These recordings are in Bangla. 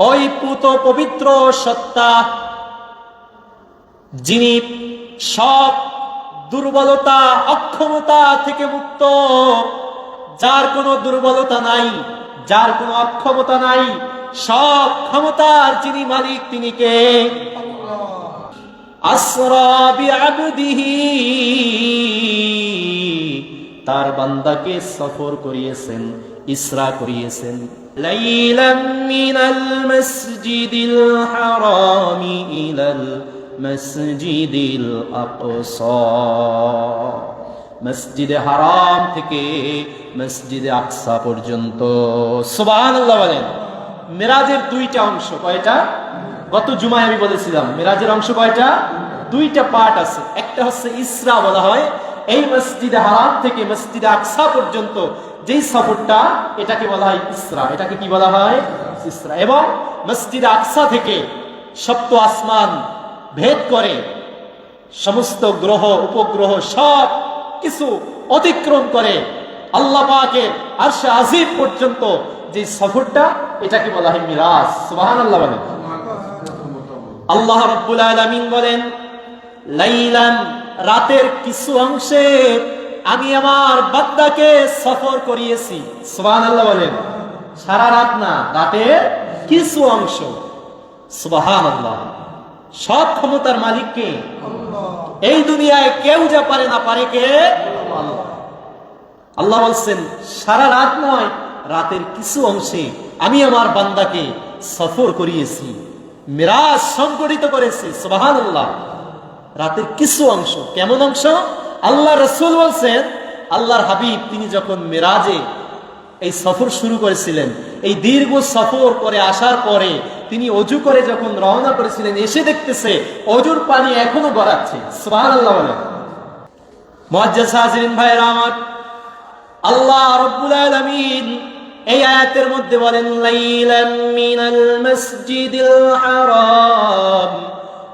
ওই পুত পবিত্র সত্তা, যিনি সব দুর্বলতা, অক্ষমতা থেকে মুক্ত, যার কোনো দুর্বলতা নাই, যার কোনো অক্ষমতা নাই, সব ক্ষমতার যিনি মালিক তিনি কে? আসরা বিআবদিহি। তার বান্দাকে সফর করিয়েছেন ইসরা করিয়েছেন। লাইলাম মিনাল মসজিদিল হারামি ইলাল মসজিদিল আকসা। মসজিদে হারাম থেকে মসজিদে আকসা পর্যন্ত। সুবহানাল্লাহ বলেন মেরাজের দুইটা অংশ কয়টা? গত জুমায় আমি বলেছিলাম মেরাজের অংশ কয়টা? দুইটা পার্ট আছে। একটা হচ্ছে ইসরা বলা হয় এই মসজিদে হারাম থেকে মসজিদে আকসা পর্যন্ত যেই সফরটা, এটাকে বলা হয় ইসরা। এটাকে কি বলা হয়? ইসরা। এবং মসজিদে আকসা থেকে সপ্ত আসমান ভেদ করে সমস্ত গ্রহ, উপগ্রহ সব কিছু অতিক্রম করে আল্লাহ আরশে আজিম পর্যন্ত যে সফরটা, এটাকে বলা হয় মিরাজ। সুবহানাল্লাহ বলেন। আল্লাহ রাব্বুল আলামিন বলেন, লাইলান রাতের কিছু অংশে আমি আমার বান্দাকে সফর করিয়েছি। সুবহানাল্লাহ বলেন। সারা রাত না, রাতের কিছু অংশ। সুবহানাল্লাহ। সব ক্ষমতার মালিক কে এই দুনিয়ায় কেউ যা পারে না পারে কে? আল্লাহ। আল্লাহ বলছেন, সারা রাত নয়, রাতের কিছু অংশে আমি আমার বান্দাকে সফর করিয়েছি। মেরাজ সংগঠিত করেছি। সুবাহান আল্লাহ রাতের কিছু অংশ। কেমন অংশ? আল্লাহ রসুল বলছেন, আল্লাহর হাবিব তিনি যখন মিরাজে এই সফর শুরু করেছিলেন, এই দীর্ঘ সফর করে আসার পরে তিনি অজু করে যখন রওনা করেছিলেন, এসে দেখতেছে অজুর পানি এখনও গড়াচ্ছে। আল্লাহ আমার, আল্লাহ এই আয়াতের মধ্যে বলেন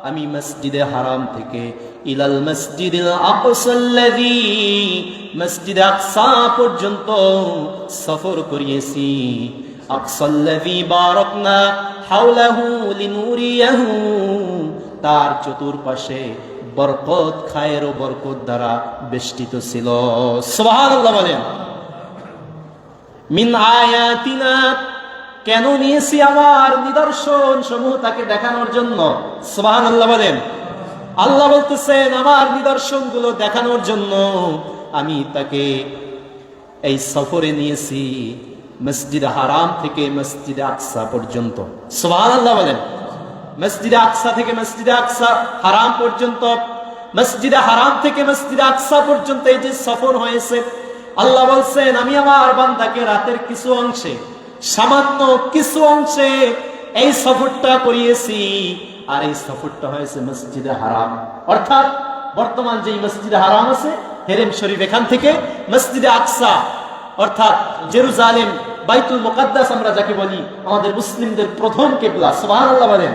আমি মসজিদে হারাম থেকে ইলাল মসজিদিল আকসাল্লাযী মসজিদে আকসা পর্যন্ত সফর করিয়েছি। আকসাল্লাযী বারাকনা হাওলাহু লিনুরিয়াহু, তার চতুর্পাশে বরকত, খায়ের ও বরকত দ্বারা বেষ্টিত ছিল। সুবহানাল্লাহ বলেন, মিন আয়াতিনা কেন নিয়েছি আমার নিদর্শন সমূহ তাকে দেখানোর জন্য? সোহান আল্লাহ বলেন, আল্লাহ বলতেছেন, আমার নিদর্শনগুলো দেখানোর জন্য আমি তাকে এই সফরে নিয়েছি মসজিদ হারাম থেকে মসজিদ আকসা পর্যন্ত। সোহান আল্লাহ বলেন, মসজিদে আকসা থেকে মসজিদে আকসা হারাম পর্যন্ত, মসজিদে হারাম থেকে মসজিদে আকসা পর্যন্ত এই যে সফর হয়েছে, আল্লাহ বলছেন, আমি আমার বান্দাকে রাতের কিছু অংশে সামান্য কিছু অংশে এই সফরটা করিয়েছি, আর এই সফরটা হয়েছে মসজিদে হারাম। অর্থাৎ বর্তমান যে মসজিদে হারাম আছে, হেরেম শরীফ এখান থেকে মসজিদে আকসা, অর্থাৎ জেরুজালেম, বাইতুল মোকাদ্দাস আমরা যাকে বলি, আমাদের মুসলিমদের প্রথম কেবলা, সুবহানাল্লাহ বলেন।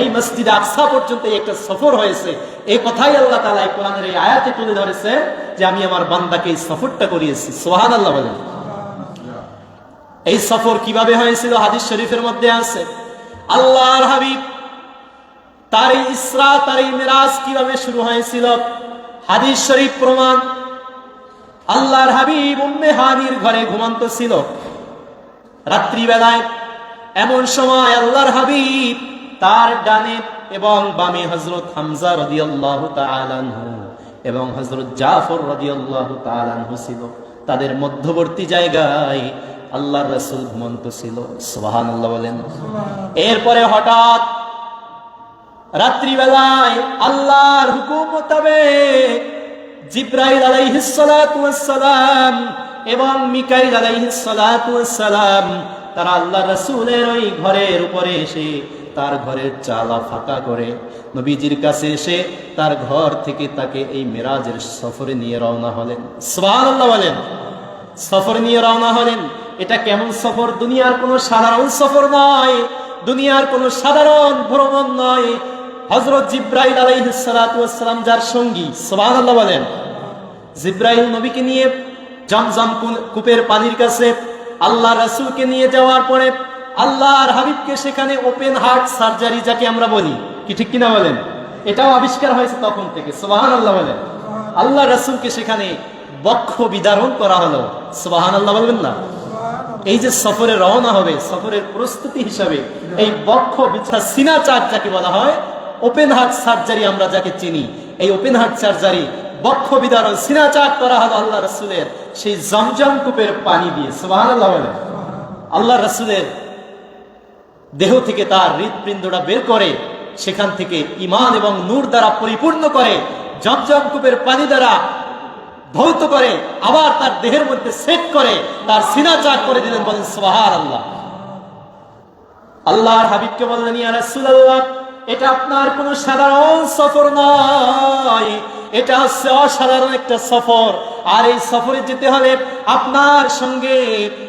এই মসজিদ আকসা পর্যন্ত একটা সফর হয়েছে। এই কথাই আল্লাহ তালা কোরআনের এই আয়াতে তুলে ধরেছে যে আমি আমার বান্দাকে এই সফরটা করিয়েছি সোহান আল্লাহ বলেন। এই সফর কীভাবে হয়েছিল? হাদিস শরীফের মধ্যে আছে। আল্লাহর হাবিব তার এই ইসরা, তার এই মিরাজ কীভাবে শুরু হয়েছিল? হাদিস শরীফ প্রমাণ। আল্লাহর হাবিব উম্মে হানির ঘরে ঘুমন্ত ছিল। রাত্রিবেলায় এমন সময় আল্লাহর হাবিব তার ডানে এবং বামে হজরত হামজা রদিয়াল্লাহু তাআলাহু এবং হজরত জাফর রদিয়াল্লাহু তাআলাহু ছিল। তাদের মধ্যবর্তী জায়গায় আল্লাহর রাসূল ঘুমন্ত ছিল, সুবহানাল্লাহ বলেন। এরপরে হঠাৎ রাত্রিবেলায় আল্লাহর হুকুম মোতাবেক জিব্রাইল আলাইহিস সালাতু ওয়াস সালাম এবং মিকাইল আলাইহিস সালাতু তারা আল্লাহ রাসূলের ওই ঘরের উপরে এসে তার ঘরের চালা ফাঁকা করে নবীজির কাছে এসে তার ঘর থেকে তাকে এই মেরাজের সফরে নিয়ে রওনা হলেন। সুবহানাল্লাহ বলেন, সফর নিয়ে রওনা হলেন। এটা কেমন সফর? দুনিয়ার কোনো সাধারণ সফর নয়। দুনিয়ার কোনো সাধারণ ভ্রমণ নয়। হজরত জিব্রাইল আলাইহিসসালাম যার সঙ্গী, সুবহানাল্লাহ বলেন, জিব্রাইল নবীকে নিয়ে জমজম কূপের পানির কাছে আল্লাহ রাসূলকে নিয়ে যাওয়ার পরে আল্লাহর হাবিবকে সেখানে ওপেন হার্ট সার্জারি যাকে আমরা বলি। কি ঠিক কিনা বলেন? এটাও আবিষ্কার হয়েছে তখন থেকে সুবাহান আল্লাহ বলেন। আল্লাহ রাসূলকে সেখানে বক্ষ বিদারণ করা হলো। সুবাহান আল্লাহ বলবেন না? এই যে সফরে রওনা হবে, সফরের প্রস্তুতি হিসাবে এই বক্ষ বিছা সিনা চাক যাকে বলা হয়, ওপেন হার্ট সার্জারি আমরা যাকে চিনি। এই ওপেন হার্ট সার্জারি বক্ষ বিদারণ সিনা চাক করা হলো আল্লাহ রসুলের সেই জমজম কূপের পানি দিয়ে। সুবাহান আল্লাহ রসুলের দেহ থেকে তার হৃৎপিণ্ডটা বের করে সেখান থেকে ইমান এবং নূর দ্বারা পরিপূর্ণ করে জমজম কূপের পানি দ্বারা ধৌত করে, আবার তার দেহের মধ্যে সেট করে, তার সিনা চাক করে দিলেন, বলেন সোহার আল্লাহ আল্লাহর হাবিবকে বললেন এটা আপনার কোনো সাধারণ সফর নয়। এটা হচ্ছে অসাধারণ একটা সফর। আর এই সফরে যেতে হলে আপনার সঙ্গে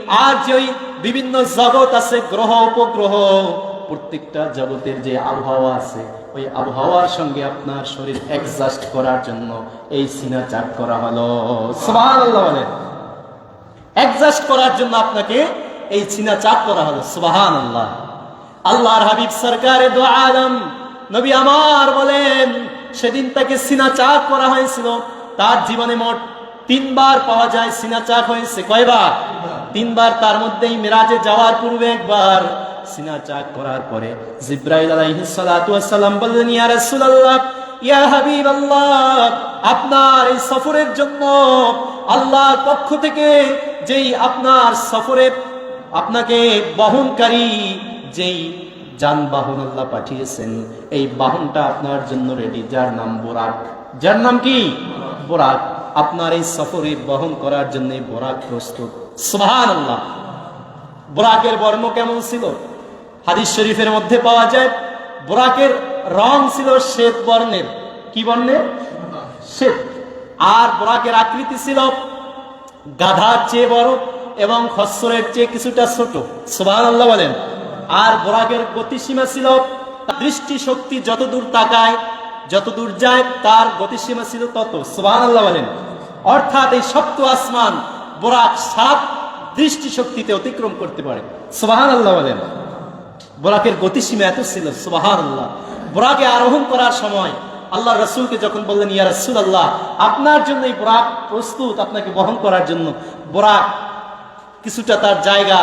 আর যে বিভিন্ন জগৎ আছে, গ্রহ, উপগ্রহ। প্রত্যেকটা জগতের যে আবহাওয়া আছে, ওই আবহাওয়ার সঙ্গে আপনার শরীর অ্যাডজাস্ট করার জন্য এই সিনা চাক করা হলো। অ্যাডজাস্ট করার জন্য আপনাকে এই চিনা চাপ করা হলো। সুবাহান আল্লাহ আল্লাহর হাবিব সরকারে নবী আমার বলেন, সেদিন তাকে সিনা চাক করা হয়েছিল। তার জীবনে মোট তিনবার পাওয়া যায় সিনা চাক হয়েছে। কয়বার? তিনবার। তার মধ্যেই মেরাজে যাওয়ার পূর্বে একবার। সিনা চাক করার পরে জিব্রাইল বললেন আপনার এই সফরের জন্য আল্লাহর পক্ষ থেকে যেই আপনার সফরে আপনাকে বহনকারী যেই যানবাহন আল্লাহ পাঠিয়েছেন, এই বাহনটা আপনার জন্য রেডি যার নাম বোরাক। যার নাম কি? বোরাক। আপনার এই সফরে বহন করার জন্য বোরাক প্রস্তুত। সুবহান আল্লাহ বোরাকের বর্ণ কেমন ছিল? হাদিস শরীফের মধ্যে পাওয়া যায়, বোরাকের রং ছিল শ্বেত বর্ণের। কি বর্ণের? শ্বেত। আর বোরাকের আকৃতি ছিল গাধার চেয়ে বড় এবং খসরের চেয়ে কিছুটা ছোট। সুবাহ আল্লাহ বলেন। আর বোরাকের গতিসীমা ছিল দৃষ্টি শক্তি যত দূর তাকায় যত দূর যায়, তার গতিসীমা ছিল তত। সুবাহ আল্লাহ বলেন। অর্থাৎ এই সপ্ত আসমান বোরাক সাত দৃষ্টি শক্তিতে অতিক্রম করতে পারে। সুবাহ আল্লাহ বলেন। বোরাকের গতিসীমা এত ছিল সুবাহান আল্লাহ বোরাকে আরোহণ করার সময় আল্লাহ রসুলকে যখন বললেন, ইয়া রসুল আল্লাহ আপনার জন্য এই বোরাক প্রস্তুত আপনাকে বহন করার জন্য। বোরাক কিছুটা তার জায়গা,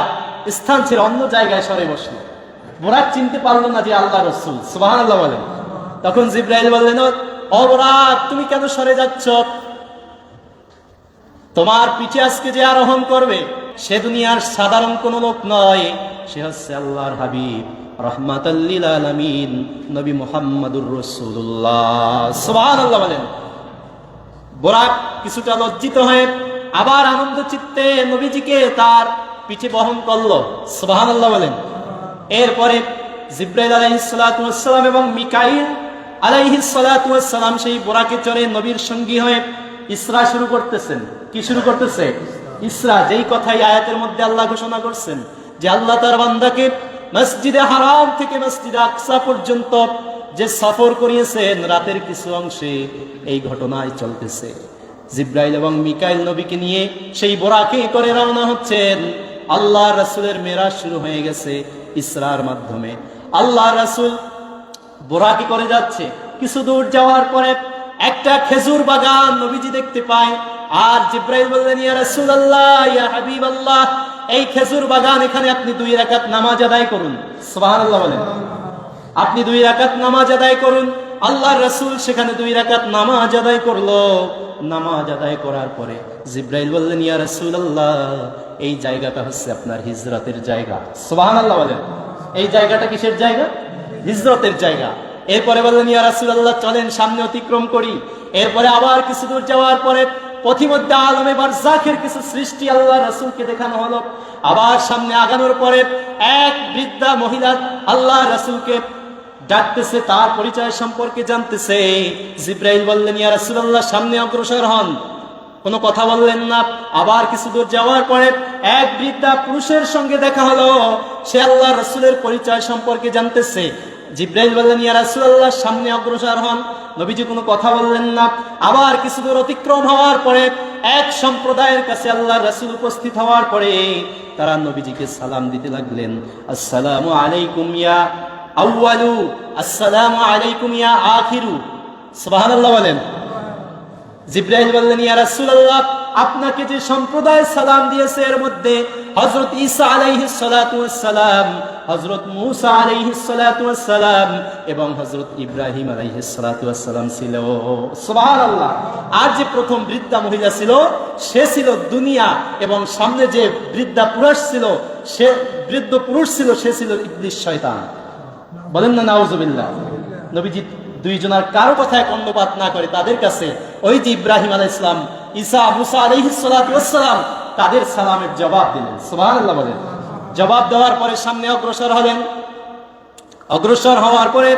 স্থান ছিল অন্য জায়গায় সরে বসল। বোরাক চিনতে পারল না যে আল্লাহ রসুল সুবাহান আল্লাহ বলেন। তখন জিব্রাইল বললেন, ও বোরাক, তুমি কেন সরে যাচ্ছ? তোমার পিঠে আজকে যে আরোহণ করবে সে দুনিয়ার সাধারণ কোন লোক নয়। সে হচ্ছে আল্লাহর হাবিব আলামিন, নবী মুহাম্মাদুর রাসূলুল্লাহ। সুবহানাল্লাহ বলেন। বোরাক কিছুটা লজ্জিত হয়ে আবার আনন্দ চিত্তে নবীজিকে তার পিঠে বহন করল। সুবহানাল্লাহ বলেন। এরপরে জিব্রাইল আলাইহিস সালাতু এবং মিকাইল আলাইহিস সালাতু সেই বোরাকে চড়ে নবীর সঙ্গী হয়ে ইসরা শুরু করতেছেন। কি শুরু করতেছে? ইসরা, যেই কথাই আয়াতের মধ্যে আল্লাহ ঘোষণা করছেন, যে আল্লাহ তার বান্দাকে মসজিদে হারাম থেকে মসজিদে আকসা পর্যন্ত যে সফর করিয়েছেন, রাতের কিছু অংশে এই ঘটনায় চলতেছে। জিব্রাইল এবং মিকাইল নবীকে নিয়ে সেই বোরাকে করে রওনা হচ্ছেন। আল্লাহ রাসূলের মেরাজ শুরু হয়ে গেছে ইসরার মাধ্যমে। আল্লাহ রাসূল বোরাকি করে যাচ্ছে। কিছু দূর যাওয়ার পরে একটা খেজুর বাগান নবীজি দেখতে পায়। আর জিব্রাইল বললেন, ইয়া রাসূলুল্লাহ, ইয়া হাবিবাল্লাহ, এই খেজুর বাগান এখানে আপনি দুই রাকাত নামাজ আদায় করুন। সুবহানাল্লাহ বলেন। আপনি দুই রাকাত নামাজ আদায় করুন, আল্লাহর রাসূল সেখানে দুই রাকাত নামাজ আদায় করল। নামাজ আদায় করার পরে জিব্রাইল বললেন, ইয়া রাসূলুল্লাহ, এই জায়গাটা হচ্ছে আপনার হিজরতের জায়গা। সুবহানাল্লাহ বলেন। এই জায়গাটা কিসের জায়গা? হিজরতের জায়গা। এরপরে বললেন, ইয়া রাসূলুল্লাহ, চলেন, সামনে অতিক্রম করি। এরপরে আবার কিছু দূর যাওয়ার পরে পথিমধ্যে আলমে বারজাখের কিছু সৃষ্টি আল্লাহ রাসূলকে দেখানো হলো। আবার সামনে আগানোর পরে এক বৃদ্ধা মহিলা আল্লাহ রাসূলকে ডাকতেছে, তার পরিচয় সম্পর্কে জানতেছে। জিব্রাইল বললেন, ইয়া রাসূলুল্লাহ, সামনে অগ্রসর হন। কোনো কথা বললেন না। আবার কিছু দূর যাওয়ার পরে এক বৃদ্ধা পুরুষের সঙ্গে দেখা হলো। সে আল্লাহ রসুলের পরিচয় সম্পর্কে জানতেছে। জিব্রাইল বললেন, ইয়া রাসূলুল্লাহ, সামনে অগ্রসর হন। নবীজি কোনো কথা বললেন না। আবার কিছু দূর অতিক্রম হওয়ার পরে, এক সম্প্রদায়ের কাছে আল্লাহ রাসূল উপস্থিত হওয়ার পরে তারা নবীজিকে সালাম দিতে লাগলেন। আসসালামু আলাইকুম ইয়া আউয়ালু, আসসালামু আলাইকুম ইয়া আখিরু। সুবহানাল্লাহ বলেন। জিব্রাইল বললেন, ইয়া রাসূলুল্লাহ আপনাকে যে সম্প্রদায় সালাম দিয়েছে এর মধ্যে হজরত ঈসা আলাইহিস সালাম হযরত মূসা আলাইহিস সালাম এবং হযরত ইব্রাহিম আলাইহিস সালাম ছিল। আর যে প্রথম বৃদ্ধা মহিলা ছিল, সে ছিল দুনিয়া এবং সামনে যে বৃদ্ধা পুরুষ ছিল, সে বৃদ্ধ পুরুষ ছিল, সে ছিল ইবলিস শয়তান। বলেন না, নাউজুবিল্লাহ। নবীজি দুইজনার কারও কথায় কর্ণপাত না করে তাদের কাছে ওই যে ইব্রাহিম আলাহ ইসলাম ঈসা মুসা তাদের সালামের জবাব দিলেন। বলেন। জবাব দেওয়ার পরে সামনে অগ্রসর হলেন। অগ্রসর হওয়ার পরে,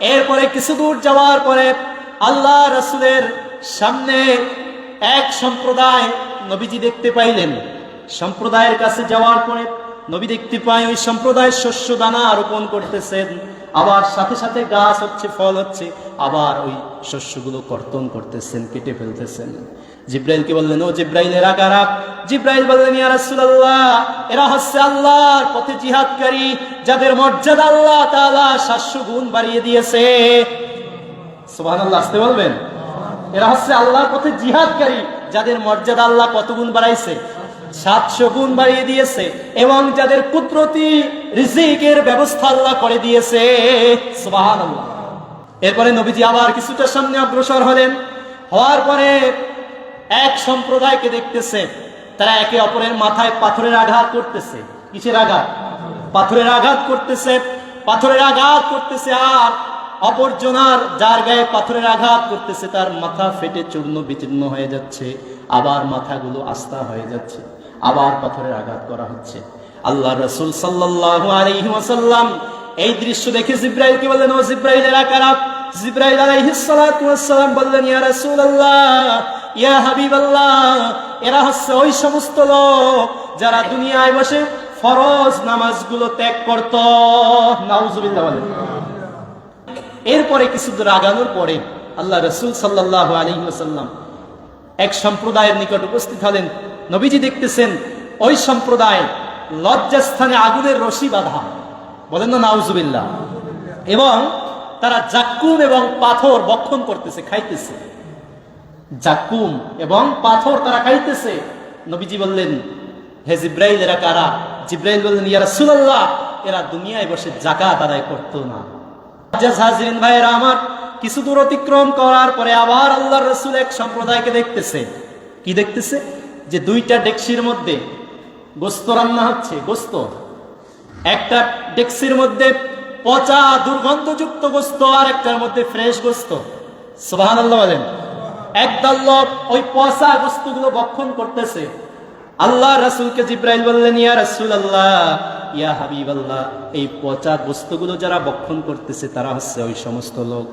এরপরে কিছু দূর যাওয়ার পরে আল্লাহ রসুলের সামনে এক সম্প্রদায় নবীজি দেখতে পাইলেন। সম্প্রদায়ের কাছে যাওয়ার পরে নবী দেখতে পাই ওই সম্প্রদায় শস্য দানা রোপণ করতেছেন। আবার সাথে সাথে গাছ হচ্ছে, ফল হচ্ছে, আবার ওই শস্যগুলো কর্তন করতেছেন, কেটে ফেলতেছেন। জিব্রাইলকে বললেন, ও জিব্রাইল এরা কারা জিব্রাইল বললেন, ইয়া রাসূলুল্লাহ, এরা হচ্ছে আল্লাহর পথে জিহাদকারী, যাদের মর্যাদা আল্লাহ তাআলা 700 গুণ বাড়িয়ে দিয়েছে। সুবহানাল্লাহ, আসতে বলবেন? এরা হচ্ছে আল্লাহর পথে জিহাদকারী, যাদের মর্যাদা আল্লাহ কত গুণ বাড়াইছে? সাতশো গুণ বাড়িয়ে দিয়েছে, এবং যাদের কুদরতি রিজিকের ব্যবস্থা আল্লাহ করে দিয়েছে। সুবহানাল্লাহ। এরপরে নবীজি আবার কিছুটা সামনে অগ্রসর হলেন। হওয়ার পরে এক সম্প্রদায়কে দেখতেছে, তারা একে অপরের মাথায় পাথরের আঘাত করতেছে। কিসের আঘাত? পাথরের আঘাত করতেছে, পাথরের আঘাত করতেছে, আর অপরজনার যার গায়ে পাথরের আঘাত করতেছে, তার মাথা ফেটে চূর্ণ বিচূর্ণ হয়ে যাচ্ছে, আবার মাথাগুলো আস্থা হয়ে যাচ্ছে, আবার পাথরের আঘাত করা হচ্ছে। আল্লাহ রসুল আলাইহি এই দৃশ্য দেখে জিব্রাইলকে বললেন, ও জিব্রাইলের আকারাত জিব্রাইল আলাইহিস বললেন, ইয়া রাসূলুল্লাহ ইয়া হাবিবাল্লাহ, এরা হচ্ছে ওই সমস্ত লোক যারা দুনিয়ায় বসে ফরজ নামাজগুলো ত্যাগ করত। নাউজুবিল্লাহ এরপরে কিছু দূর আগানোর পরে আল্লাহ রসুল সাল্লাহ আলী ওসাল্লাম এক সম্প্রদায়ের নিকট উপস্থিত হলেন। নবীজি দেখতেছেন ওই সম্প্রদায় লজ্জাস্থানে আগুনের রশি বাঁধা। বলেন না, নাউজুবিল্লাহ। এবং তারা জাক্কুম এবং পাথর বক্ষণ করতেছে, খাইতেছে। জাক্কুম এবং পাথর তারা খাইতেছে। নবীজি বললেন, হে জিব্রাইল, এরা কারা? জিব্রাইল বললেন, ইয়া রাসূলুল্লাহ, এরা দুনিয়ায় বসে জাকাত আদায় করতো না। হাজরিন ভাইয়েরা আমার, কিছু দূর অতিক্রম করার পরে আবার আল্লাহর রসুল এক সম্প্রদায়কে দেখতেছে। কি দেখতেছে? যে দুইটা ডেক্সির মধ্যে গোস্ত রান্না হচ্ছে, গোস্ত। একটা ডেক্সির মধ্যে পচা দুর্গন্ধযুক্ত গোস্ত আর একটার মধ্যে ফ্রেশ গোস্ত। সুবাহান আল্লাহ বলেন। একদল লোক ওই পচা গোস্তগুলো বক্ষণ করতেছে। আল্লাহ রাসুলকে জিব্রাইল বললেন, ইয়া রাসুল আল্লাহ ইয়া হাবিব আল্লাহ এই পচা বস্তুগুলো যারা বক্ষণ করতেছে, তারা হচ্ছে ওই সমস্ত লোক।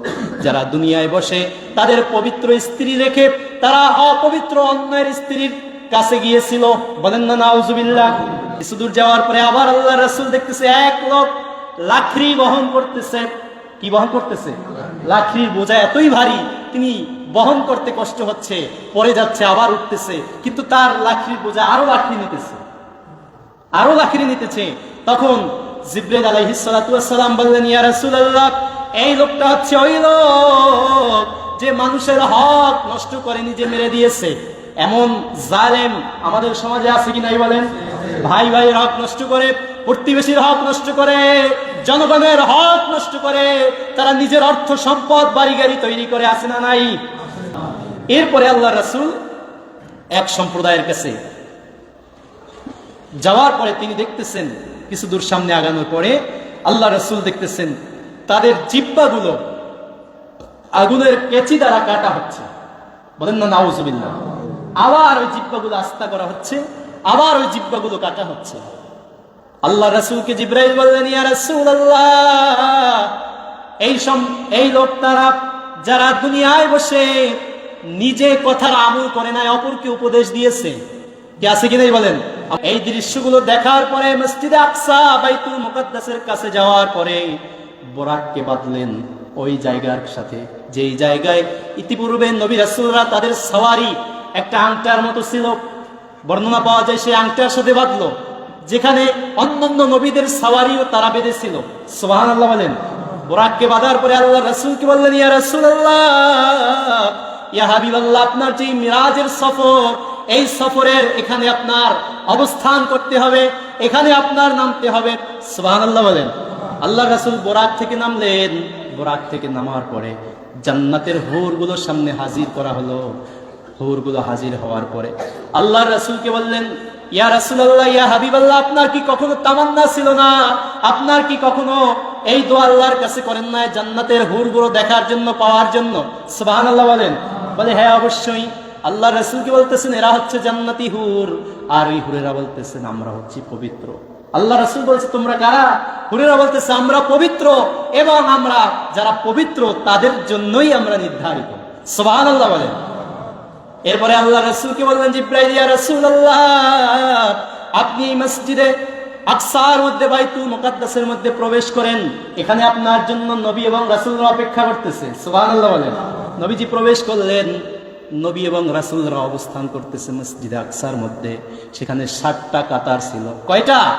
যারা দুনিয়ায় বসে তাদের পবিত্র স্ত্রী রেখে তারা অপবিত্র অন্যের স্ত্রীর কাছে গিয়েছিল। বলেন না, নাউজুবিল্লাহ। কিছু দূর যাওয়ার পরে আবার আল্লাহ রাসুল দেখতেছে এক লোক লাখরি বহন করতেছে। কি বহন করতেছে? লাখরির বোঝা এতই ভারী তিনি বহন করতে কষ্ট হচ্ছে পরে যাচ্ছে, আবার উঠতেছে, কিন্তু তার লাখরির বোঝা আরও লাখরি নিতেছে। আরও লাখরি নিতেছে। তখন জিব্রেল আলাইহিসালাম বললেন, ইয়া এই লোকটা হচ্ছে ওই লোক যে মানুষের হক নষ্ট করে নিজে মেরে দিয়েছে। এমন জালেম আমাদের সমাজে আছে কি নাই বলেন? ভাই ভাইয়ের হক নষ্ট করে, প্রতিবেশীর হক নষ্ট করে, জনগণের হক নষ্ট করে, তারা নিজের অর্থ সম্পদ বাড়ি গাড়ি তৈরি করে আসে না নাই? এরপরে আল্লাহ রাসূল এক সম্প্রদায়ের কাছে যাওয়ার পরে তিনি দেখতেছেন, কিছু দূর সামনে আগানোর পরে আল্লাহ রসুল দেখতেছেন, তাদের জিব্বাগুলো আগুনের কেচি দ্বারা কাটা হচ্ছে। বলেন না, নাউজুবিল্লাহ। আবার ওই জিব্বাগুলো আস্থা করা হচ্ছে। আবার ওই জিব্বাগুলো কাটা হচ্ছে। আল্লাহ রসুলকে জিব্রাইল বললেন, ইয়া রাসূল আল্লাহ এই সম, এই লোক তারা যারা দুনিয়ায় বসে নিজে কথার আমল করে নাই, অপরকে উপদেশ দিয়েছে। কি আছে কি নাই বলেন? এই দৃশ্যগুলো দেখার পরে মসজিদে আকসা, বাইতুল মুকাদ্দাসের কাছে যাওয়ার পরে বোরাককে বাঁধলেন ওই জায়গার সাথে। যেই জায়গায় ইতিপূর্বে নবী রাসুলরা তাদের সওয়ারি একটা আংটার মতো ছিল বর্ণনা পাওয়া যায় সেই আংটার সাথে বাঁধলো, যেখানে অন্যান্য নবীদের সাওয়ারিও তারা বেঁধেছিল। সোহান আল্লাহ বলেন, বোরাককে বাঁধার পরে আল্লাহ রাসূলকে বললেন, ইয়া রাসূলুল্লাহ, ইয়া হাবিবাল্লাহ, আপনার যে মিরাজের সফর, এই সফরের এখানে আপনার অবস্থান করতে হবে, এখানে আপনার নামতে হবে। সুবহানাল্লাহ বলেন। আল্লাহ রাসূল বোরাক থেকে নামলেন। বোরাক থেকে নামার পরে জান্নাতের হুরগুলোর সামনে হাজির করা হলো। হুরগুলো হাজির হওয়ার পরে। আল্লাহ রাসূলকে বললেন, ইয়া রাসূলুল্লাহ, ইয়া হাবিবাল্লাহ, আপনার কি কখনো তামান্না ছিল না? আপনার কি কখনো এই দোয়া আল্লাহর কাছে করেন না জান্নাতের হুরগুলো দেখার জন্য, পাওয়ার জন্য? সুবহানাল্লাহ বলেন। বলে হ্যাঁ অবশ্যই। আল্লাহ রসুলকে বলতেছেন, এরা হচ্ছে জান্নাতি হুর। আর ওই হুরেরা বলতেছেন, আমরা হচ্ছি পবিত্র। আল্লাহ রসুল বলছে, তোমরা কারা? হুরেরা বলতেছে, আমরা পবিত্র এবং আমরা যারা পবিত্র, তাদের জন্যই আমরা নির্ধারিত। সোহান আল্লাহ বলেন। এরপরে আল্লাহ রসুলকে বললেন, জিব্রাইল, ইয়া রাসূলুল্লাহ, আপনি মসজিদে আকসার মধ্যে, বাইতুল মুকাদ্দাসের মধ্যে প্রবেশ করেন। এখানে আপনার জন্য নবী এবং রাসূলরা অপেক্ষা করতেছে। সুবহানাল্লাহ বলেন। নবীজি প্রবেশ করলেন, নবী এবং রাসূলরা অবস্থান করতেছে মসজিদে আকসার মধ্যে। সেখানে ষাটটা কাতার ছিল। কয়টা?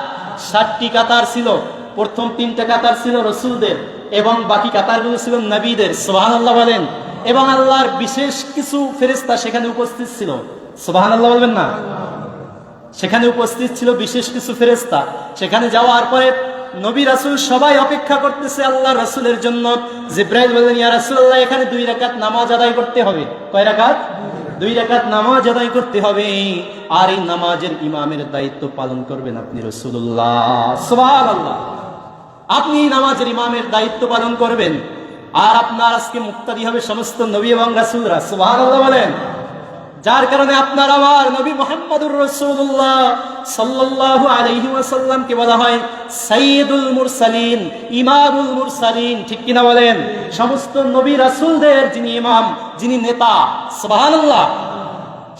ষাটটি কাতার ছিল। প্রথম তিনটা কাতার ছিল রসুলদের এবং বাকি কাতারগুলো ছিল নবীদের। সুবহানাল্লাহ বলেন। এবং আল্লাহর বিশেষ কিছু ফেরেস্তা সেখানে উপস্থিত ছিল। সুবাহান আল্লাহ বলবেন না? সেখানে উপস্থিত ছিল বিশেষ কিছু ফেরেস্তা সেখানে যাওয়ার পরে নবী রাসুল সবাই অপেক্ষা করতেছে আল্লাহ রাসুলের জন্য। জিব্রাইল বললেন, ইয়া রাসূলুল্লাহ, এখানে দুই রাকাত নামাজ আদায় করতে হবে। কয় রাকাত? দুই রাকাত নামাজ আদায় করতে হবে। আর এই নামাজের ইমামের দায়িত্ব পালন করবেন আপনি রসুল্লাহ সুবহানাল্লাহ। আপনি নামাজের ইমামের দায়িত্ব পালন করবেন। আর আপনার আজকে মুক্তাদি হবে সমস্ত নবী এবং রাসুলরা সুহান বলেন। যার কারণে আপনার আমার নবী মোহাম্মদুর রসুল্লাহ সাল্লাল্লাহু আলহি ওয়াসাল্লামকে বলা হয় সাইয়্যিদুল মুরসালিন, ইমামুল মুরসালিন, ঠিক কিনা বলেন? সমস্ত নবী রাসুলদের যিনি ইমাম, যিনি নেতা, সুবহানাল্লাহ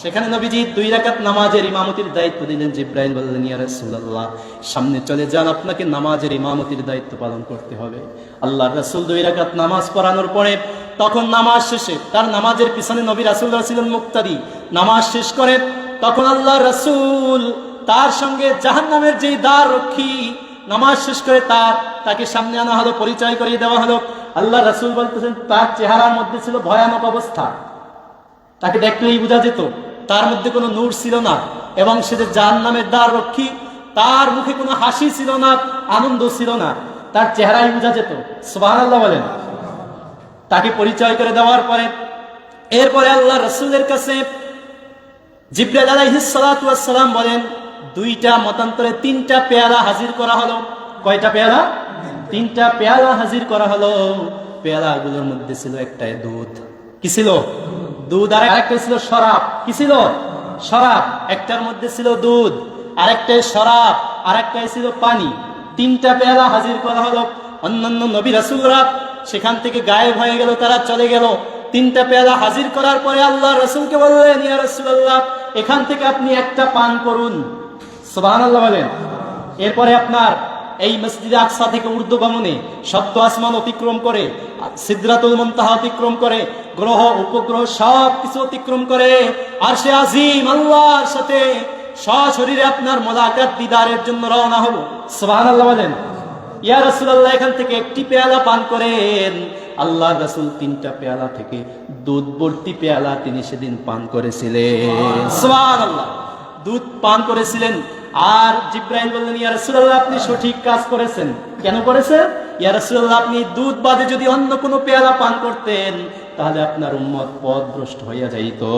সেখানে নবীজি দুই রাকাত নামাজের ইমামতির দায়িত্ব দিলেন জিব্রাইল বললেন, ইয়া রাসূলুল্লাহ, সামনে চলে যান, আপনাকে নামাজের ইমামতির দায়িত্ব পালন করতে হবে। আল্লাহর রাসূল দুই রাকাত নামাজ পড়ানোর পরে, তখন নামাজ শেষে তার নামাজের পিছনে নবী রাসূলরা ছিলেন মুক্তাদি। নামাজ শেষ করে তখন আল্লাহ রাসূল তার সঙ্গে জাহান্নামের যেই দ্বার রক্ষী নামাজ শেষ করে তার, তাকে সামনে আনা হলো, পরিচয় করিয়ে দেওয়া হলো। আল্লাহ রাসূল বলতেছেন, তার চেহারার মধ্যে ছিল ভয়ানক অবস্থা। তাকে দেখলেই বোঝা যেত তার মধ্যে কোনো নূর ছিল না। এবং সে যে জাহান নামের দ্বার রক্ষী, তার মুখে কোনো হাসি ছিল না, আনন্দ ছিল না। তার চেহারাই বোঝা যেত। আল্লাহ বলেন। তাকে পরিচয় করে দেওয়ার পরে, এরপরে আল্লাহ রসুলের কাছে জিব্রাইল বলেন, দুইটা মতান্তরে তিনটা পেয়ালা হাজির করা হলো। কয়টা পেয়ালা? তিনটা পেয়ালা হাজির করা হলো। পেয়ালাগুলোর মধ্যে ছিল একটাই দুধ। কি ছিল? দুধ আর আরেকটা ছিল শরাব। কি ছিল? শরাব। একটার মধ্যে ছিল দুধ আরেকটাই শরাব আরেকটাই ছিল পানি। তিনটা পেয়ালা হাজির করা হলো। অন্যান্য নবী রাসূলরা সেখান থেকে গায়েব হয়ে গেল, তারা চলে গেল। তিনটা পেয়ালা হাজির করার পরে আল্লাহ রসুলকে বললেন, ইয়া রাসূলুল্লাহ, এখান থেকে আপনি একটা পান করুন। সুবহানাল্লাহ বলেন। এরপরে আপনার এই মসজিদে আকসা থেকে উর্দু গমনে সপ্ত আসমান অতিক্রম করে, সিদ্রাতুল মুনতাহা অতিক্রম করে, গ্রহ, উপগ্রহ সব কিছু অতিক্রম করে। আর সে আজিম, আল্লাহর সাথে সশরীরে আপনার মোলাকাত দিদারের জন্য রওনা হব। আল্লাহ বলেন, ইয়া রাসূলুল্লাহ, এখান থেকে একটি পেয়ালা পান করেন। আল্লাহ রাসূল তিনটা পেয়ালা থেকে দুধ ভর্তি পেয়ালা তিনি সেদিন পান করেছিলেন। সোহান আল্লাহ দুধ পান করেছিলেন আর জিব্রাহিম বললেন, ইয়া আপনি সঠিক কাজ করেছেন। কেন করেছেন? ইয়া আপনি দুধ বাদে যদি অন্য কোনো পেয়ালা পান করতেন, তাহলে আপনার উম্মত পথভ্রষ্ট হইয়া যাইতো।